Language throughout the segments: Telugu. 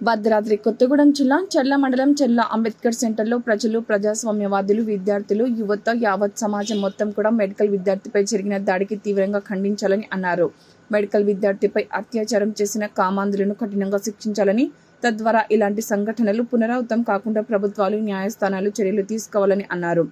భద్రాద్రి కొత్తగూడెం జిల్లా చెర్ల మండలం చెర్ల అంబేద్కర్ సెంటర్లో ప్రజలు ప్రజాస్వామ్యవాదులు విద్యార్థులు యువత యావత్ సమాజం మొత్తం కూడా మెడికల్ విద్యార్థిపై జరిగిన దాడికి తీవ్రంగా ఖండించాలని అన్నారు. మెడికల్ విద్యార్థిపై అత్యాచారం చేసిన కామాంధులను కఠినంగా శిక్షించాలని తద్వారా ఇలాంటి సంఘటనలు పునరావృతం కాకుండా ప్రభుత్వాలు న్యాయస్థానాలు చర్యలు తీసుకోవాలని అన్నారు.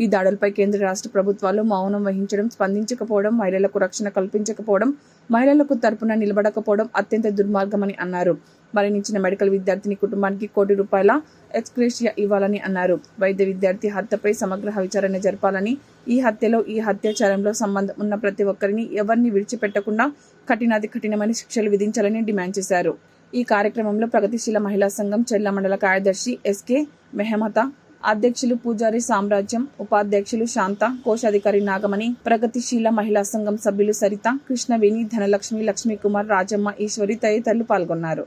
ఈ దాడులపై కేంద్ర రాష్ట్ర ప్రభుత్వాలు మౌనం వహించడం స్పందించకపోవడం మహిళలకు రక్షణ కల్పించకపోవడం మహిళలకు తరపున నిలబడకపోవడం అత్యంత దుర్మార్గమని అన్నారు. మరణించిన మెడికల్ విద్యార్థిని కుటుంబానికి కోటి రూపాయల ఎక్స్క్రేషియా ఇవ్వాలని అన్నారు. వైద్య విద్యార్థి హత్యపై సమగ్ర విచారణ జరపాలని ఈ హత్యలో ఈ హత్యాచారంలో సంబంధం ఉన్న ప్రతి ఒక్కరిని ఎవరిని విడిచిపెట్టకుండా కఠినాది కఠినమైన శిక్షలు విధించాలని డిమాండ్ చేశారు. ఈ కార్యక్రమంలో ప్రగతిశీల మహిళా సంఘం చెల్ల మండల కార్యదర్శి ఎస్కే మెహమత అధ్యక్షులు పూజారి సామ్రాజ్యం ఉపాధ్యక్షులు శాంత కోశాధికారి నాగమణి ప్రగతిశీల మహిళా సంఘం సభ్యులు సరిత కృష్ణవేణి ధనలక్ష్మి లక్ష్మీకుమార్ రాజమ్మ ఈశ్వరి తదితరులు పాల్గొన్నారు.